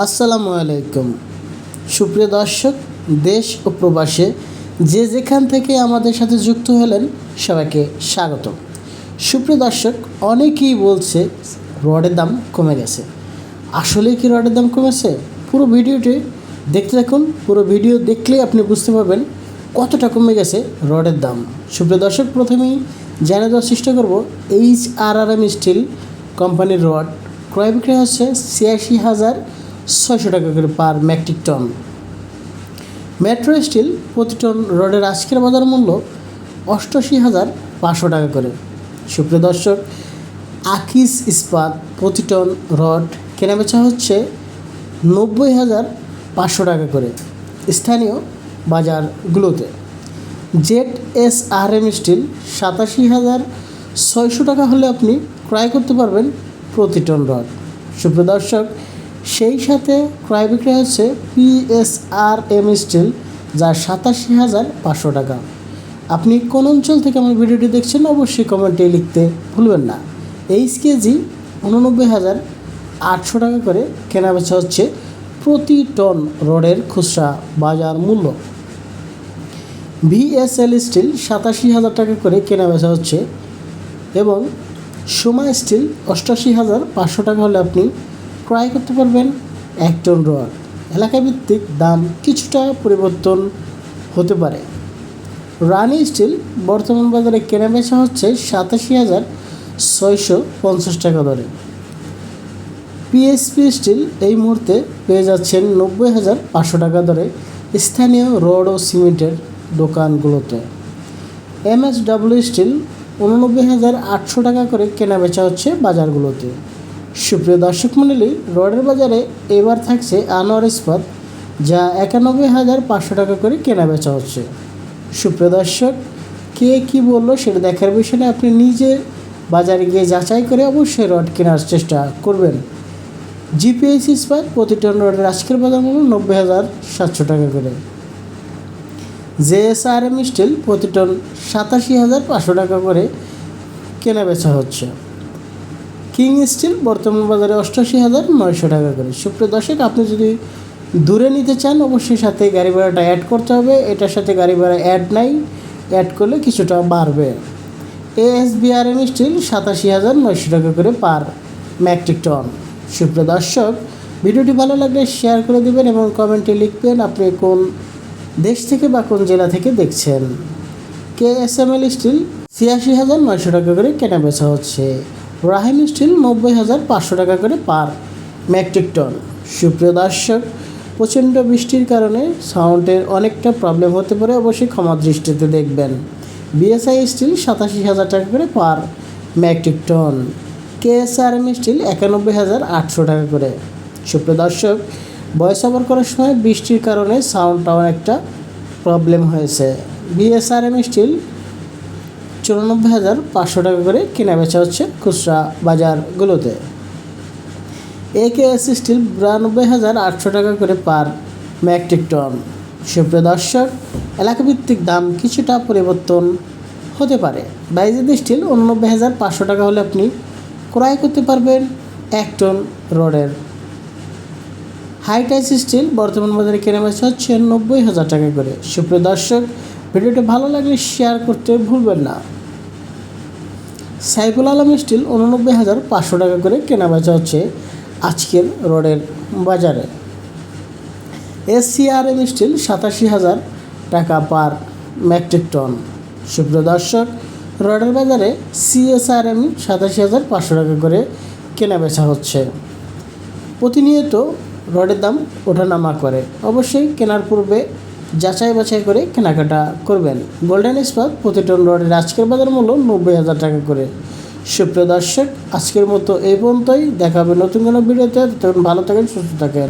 আসসালামু আলাইকুম। সুপ্রিয় দর্শক, দেশ ও প্রবাসে যে যেখান থেকে আমাদের সাথে যুক্ত হলেন, সবাইকে স্বাগত। সুপ্রিয় দর্শক, অনেকেই বলছে রডের দাম কমে গেছে। আসলে কি রডের দাম কমেছে? পুরো ভিডিওটি দেখতে থাকুন। পুরো ভিডিও দেখলেই আপনি বুঝতে পারবেন কতটা কমে গেছে রডের দাম। সুপ্রিয় দর্শক, প্রথমেই জানিয়ে দেওয়ার চেষ্টা করব H R R M steel কোম্পানির রড। ক্রয় বিক্রয় হচ্ছে ছিয়াশি হাজার ছয়শো টাকা করে per metric ton. Metro steel প্রতি টন রডের আজকের বাজার মূল্য অষ্টআশি হাজার পাঁচশো টাকা করে। সুপ্রিয় দর্শক, আকিস ইস্পাত প্রতি টন রড কেনাবেচা হচ্ছে নব্বই হাজার পাঁচশো টাকা করে স্থানীয় বাজারগুলোতে। Z S R M steel সাতাশি হাজার ছয়শো টাকা হলে আপনি ক্রয় করতে পারবেন প্রতি টন রড। সুপ্রিয় দর্শক সেই সাথে ক্রয় বিক্রয় হচ্ছে পিএসআর এম স্টিল যা সাতাশি হাজার পাঁচশো টাকা। আপনি কোন অঞ্চল থেকে আমার ভিডিওটি দেখছেন অবশ্যই কমেন্টে লিখতে ভুলবেন না। এইচ কেজি উননব্বই হাজার আটশো টাকা করে কেনাবেচা হচ্ছে প্রতি টন রডের খুচরা বাজার মূল্য। ভিএসএল স্টিল সাতাশি হাজার টাকা করে কেনা বেচা হচ্ছে এবং সোমা স্টিল অষ্টাশি হাজার পাঁচশো টাকা হলে আপনি ক্রয় করতে পারবেন এক টন রড। এলাকা ভিত্তিক দাম কিছুটা পরিবর্তন হতে পারে। রানি স্টিল বর্তমান বাজারে কেনা বেচা হচ্ছে সাতাশি হাজার ছয়শো পঞ্চাশ টাকা দরে। পিএসপি স্টিল এই মুহূর্তে পেয়ে যাচ্ছেন নব্বই হাজার পাঁচশো টাকা দরে স্থানীয় রড ও সিমেন্টের দোকানগুলোতে। এমএসডব্লিউ স্টিল উননব্বই হাজার আটশো টাকা করে কেনা বেচা হচ্ছে বাজারগুলোতে। সুপ্রিয় দর্শক মণ্ডলী, রডের বাজারে এবার থাকছে আনোয়ার ইস্পাত, যা একানব্বই হাজার পাঁচশো টাকা করে কেনা বেচা হচ্ছে। সুপ্রিয় দর্শক, কে কী বলল সেটা দেখার বিষয়ে আপনি নিজে বাজারে গিয়ে যাচাই করে অবশ্যই রড কেনার চেষ্টা করবেন। জিপিএস ইস্পাত প্রতি টন রডের আজকের বাজার মূল্য নব্বই হাজার সাতশো টাকা করে। জেএসআরএম স্টিল প্রতি টন সাতাশি হাজার পাঁচশো টাকা করে কেনা বেচা হচ্ছে। কিং স্টিল, বর্তমান বাজারে অষ্টাশি হাজার নয়শো টাকা করে। সুপ্রিয় দর্শক, আপনি যদি দূরে নিতে চান, অবশ্যই সাথে গাড়ি ভাড়াটা অ্যাড করতে হবে। এটার সাথে গাড়ি ভাড়া অ্যাড নাই অ্যাড করলে কিছুটা বাড়বে। এএস এএসবিআরএম স্টিল সাতাশি হাজার নয়শো টাকা করে পার ম্যাট্রিক টন সুপ্রিয় দর্শক, ভিডিওটি ভালো লাগলে শেয়ার করে দেবেন এবং কমেন্টে লিখবেন আপনি কোন দেশ থেকে বা কোন জেলা থেকে দেখছেন। K S M L steel ছিয়াশি হাজার নয়শো টাকা করে কেনা বেচা হচ্ছে। রাহিম স্টিল নব্বই হাজার পাঁচশো টাকা করে পার মেট্রিক টন। সুপ্রিয় দর্শক, প্রচণ্ড বৃষ্টির কারণে সাউন্ডের অনেকটা প্রবলেম হতে পারে, অবশ্যই ক্ষমা দৃষ্টিতে দেখবেন। বিএসআই স্টিল সাতাশি হাজার টাকা করে per metric ton. KSRM steel একানব্বই হাজার আটশো টাকা করে। সুপ্রিয় দর্শক, ভয়েস ওভার করার সময় বৃষ্টির কারণে সাউন্ডটা অনেকটা প্রবলেম হয়েছে। বিএসআরএম স্টিল চুরানব্বই হাজার পাঁচশো টাকা করে কেনা বেচা হচ্ছে খুচরা বাজারগুলোতে। একেএস স্টিল বিরানব্বই হাজার আটশো টাকা করে পার মেট্রিক টন। সুপ্রিয় দর্শক, এলাকাভিত্তিক দাম কিছুটা পরিবর্তন হতে পারে। বাইজেদ স্টিল উননব্বই হাজার পাঁচশো টাকা হলে আপনি ক্রয় করতে পারবেন এক টন রডের। হাইটাইস স্টিল বর্তমান বাজারে কেনা বেচা হচ্ছে নব্বই হাজার টাকা করে। সুপ্রিয় দর্শক ভিডিওটি ভালো লাগলে শেয়ার করতে ভুলবেন না। সাইফুল আলম স্টিল উননব্বই হাজার পাঁচশো টাকা করে কেনা বেচা হচ্ছে আজকের রডের বাজারে। এসসিআরএম স্টিল সাতাশি হাজার টাকা পার মেট্রিক টন সুপ্রিয় দর্শক, রডের বাজারে সিএসআরএম সাতাশি হাজার পাঁচশো টাকা করে কেনা বেচা হচ্ছে। প্রতিনিয়ত রডের দাম ওঠানামা করে। অবশ্যই কেনার পূর্বে যাচাই বাছাই করে কেনাকাটা করবেন। গোল্ডেন ইস্পাত প্রতি টন রডের আজকের বাজার মূল্য নব্বই হাজার টাকা করে। সুপ্রিয় দর্শক, আজকের মতো এই পর্যন্তই। দেখাবে নতুন কোনো ভিডিওতে। তখন ভালো থাকেন, সুস্থ থাকেন।